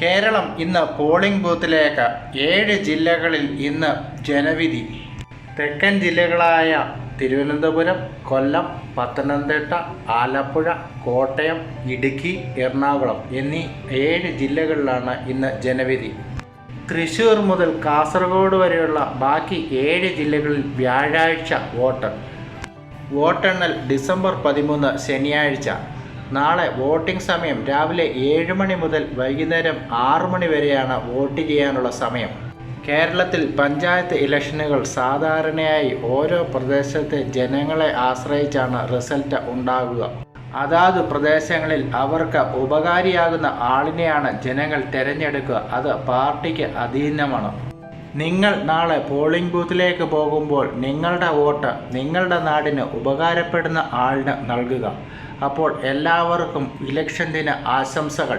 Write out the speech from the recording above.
കേരളം ഇന്ന് പോളിംഗ് ബൂത്തിലേക്ക് ഏഴ് ജില്ലകളിൽ ഇന്ന് ജനവിധി. തെക്കൻ ജില്ലകളായ തിരുവനന്തപുരം കൊല്ലം പത്തനംതിട്ട ആലപ്പുഴ കോട്ടയം ഇടുക്കി എറണാകുളം എന്നീ ഏഴ് ജില്ലകളിലാണ് ഇന്ന് ജനവിധി. തൃശ്ശൂർ മുതൽ കാസർഗോഡ് വരെയുള്ള ബാക്കി ഏഴ് ജില്ലകളിൽ വ്യാഴാഴ്ച വോട്ട് വോട്ടെണ്ണൽ ഡിസംബർ പതിമൂന്ന് ശനിയാഴ്ച. നാളെ വോട്ടിംഗ് സമയം രാവിലെ ഏഴ് മണി മുതൽ വൈകുന്നേരം ആറ് മണി വരെയാണ് വോട്ട് ചെയ്യാനുള്ള സമയം. കേരളത്തിൽ പഞ്ചായത്ത് ഇലക്ഷനുകൾ സാധാരണയായി ഓരോ പ്രദേശത്തെ ജനങ്ങളെ ആശ്രയിച്ചാണ് റിസൾട്ട് ഉണ്ടാകുക. അതാത് പ്രദേശങ്ങളിൽ അവർക്ക് ഉപകാരിയാകുന്ന ആളിനെയാണ് ജനങ്ങൾ തിരഞ്ഞെടുക്കുക. അത് പാർട്ടിക്ക് അധീനമാണ്. നിങ്ങൾ നാളെ പോളിംഗ് ബൂത്തിലേക്ക് പോകുമ്പോൾ നിങ്ങളുടെ വോട്ട് നിങ്ങളുടെ നാടിന് ഉപകാരപ്പെടുന്ന ആളിന് നൽകുക. അപ്പോൾ എല്ലാവർക്കും ഇലക്ഷൻ ദിന ആശംസകൾ.